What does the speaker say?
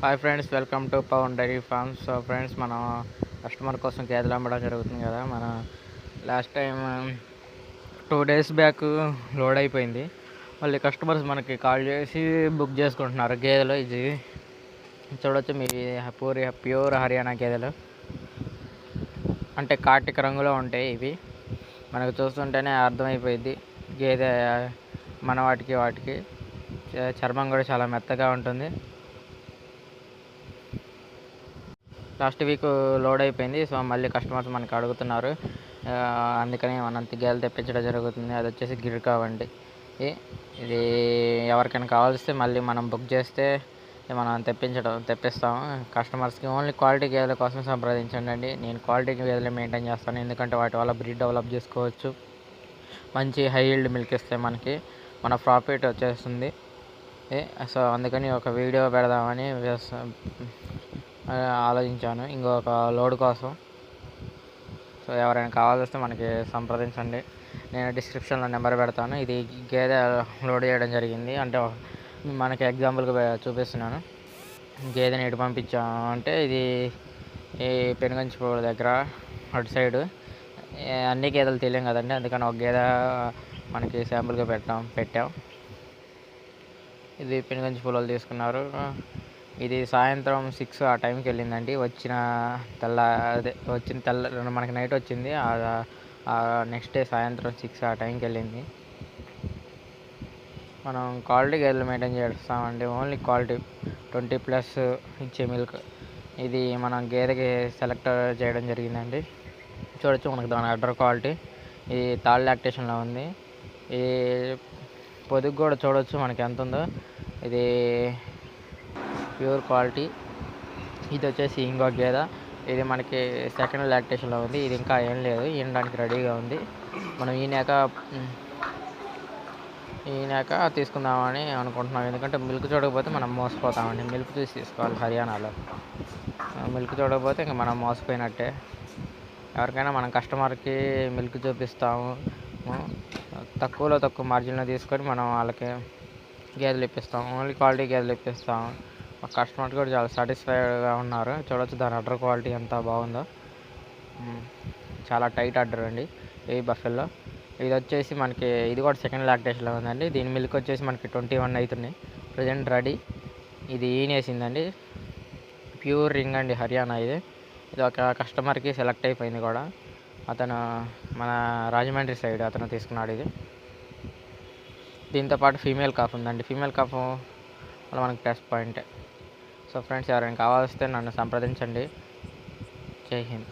Hi friends welcome to Pavan dairy farms so friends మనం customer కోసం గేదెలు అమ్మడం జరుగుతుంది కదా. మన last time two days back load అయిపోయింది. మళ్ళీ కస్టమర్స్ మనకి కాల్ చేసి బుక్ చేసుకుంటున్నారు గేదెలు ఇది చూడొచ్చు మీ పూరి ప్యూర్ హర్యానా గేదెలు. అంటే కాటిక రంగులో ఉంటాయి ఇవి. మనకు చూస్తుంటేనే అర్థమైపోయింది గేదె మన వాటికి వాటికి. చర్మం కూడా చాలా మెత్తగా ఉంటుంది. లాస్ట్ వీక్ లోడ్ అయిపోయింది. సో మళ్ళీ కస్టమర్స్ మనకి అడుగుతున్నారు. అందుకని మనం గేదెలు తెప్పించడం జరుగుతుంది. అది వచ్చేసి గిరికా వండి ఇది ఎవరికైనా కావాల్స్తే మళ్ళీ మనం బుక్ చేస్తే మనం తెప్పించడం తెప్పిస్తాము. కస్టమర్స్కి ఓన్లీ క్వాలిటీ గేదెల కోసం సంప్రదించండి అండి నేను క్వాలిటీ గేదెలు మెయింటైన్ చేస్తాను. ఎందుకంటే వాటి వల్ల బ్రీడ్ డెవలప్ చేసుకోవచ్చు. మంచి హై మిల్క్ ఇస్తే మనకి మన ప్రాఫిట్ వచ్చేస్తుంది. ఏ, సో అందుకని ఒక వీడియో పెడదామని ఆలోచించాను. ఇంకొక లోడ్ కోసం. సో ఎవరైనా కావాల్సి మనకి సంప్రదించండి. నేను డిస్క్రిప్షన్లో నెంబర్ పెడతాను. ఇది గేదె లోడ్ చేయడం జరిగింది. అంటే మనకి ఎగ్జాంపుల్గా చూపిస్తున్నాను. గేదెని ఎటు పంపించాం అంటే ఇది ఈ పెనుగంచిపూడి దగ్గర అటు సైడు. అన్ని గేదెలు తెలియం కదండి. అందుకని ఒక గేదె మనకి శాంపుల్గా పెట్టాం పెట్టాం. ఇది పెనుగంచి పూలలు తీసుకున్నారు. ఇది సాయంత్రం సిక్స్ ఆ టైంకి వెళ్ళిందండి. వచ్చిన తెల్ల అదే వచ్చిన తెల్ల మనకి నైట్ వచ్చింది. నెక్స్ట్ డే సాయంత్రం సిక్స్ ఆ టైంకి వెళ్ళింది. మనం క్వాలిటీ గేదెలు మెయింటైన్ చేస్తామండి. ఓన్లీ క్వాలిటీ ట్వంటీ ప్లస్ ఇచ్చే మిల్క్. ఇది మనం గేదెకి సెలెక్ట్ చేయడం జరిగిందండి. చూడొచ్చు మనకు దాని అడ్డర్ క్వాలిటీ. ఇది థర్డ్ లాక్టేషన్లో ఉంది. ఈ పొదుగు కూడా చూడొచ్చు మనకి ఎంత ఉందో. ఇది ప్యూర్ క్వాలిటీ. ఇది వచ్చేసి ఇంకో గేదె ఇది మనకి సెకండ్ లాక్టేషన్లో ఉంది. ఇది ఇంకా ఏం లేదు. ఈనడానికి రెడీగా ఉంది. మనం ఈనాక ఉమ్, ఈనాక తీసుకుందామని అనుకుంటున్నాం. ఎందుకంటే మిల్క్ చూడకపోతే మనం మోసపోతామండి. మిల్క్ చూసి తీసుకోవాలి హర్యానాలో. మిల్క్ చూడకపోతే ఇంకా మనం మోసపోయినట్టే. ఎవరికైనా మనం కస్టమర్కి మిల్క్ చూపిస్తాము. తక్కువలో తక్కువ మార్జిన్లో తీసుకొని మనం వాళ్ళకి గేదెలు ఇప్పిస్తాం ఓన్లీ క్వాలిటీ గేదెలు ఇప్పిస్తాం కస్టమర్ కూడా చాలా సాటిస్ఫైడ్గా ఉన్నారు. చూడొచ్చు దాని అడ్డర్ క్వాలిటీ ఎంత బాగుందో. చాలా టైట్ అడ్డర్ అండి ఈ బఫెల్లో. ఇది వచ్చేసి మనకి ఇది కూడా సెకండ్ లాక్టేషన్లో ఉందండి. దీని మిల్క్ వచ్చేసి మనకి ట్వంటీ వన్ అవుతున్నాయి ప్రజెంట్ రెడీ. ఇది ఈనేసిందండి. ప్యూర్ రింగ్ అండి హర్యానా ఇది. ఇది ఒక కస్టమర్కి సెలెక్ట్ అయిపోయింది కూడా. అతను మన రాజమండ్రి సైడ్ అతను తీసుకున్నాడు ఇది. దీంతో పాటు ఫీమేల్ కాఫ్ ఉందండి. ఫీమేల్ కాఫ్ వల్ల మనకి ప్లస్ పాయింటే. సో ఫ్రెండ్స్ ఎవరైనా కావాల్స్తే నన్ను సంప్రదించండి. జై హింద్.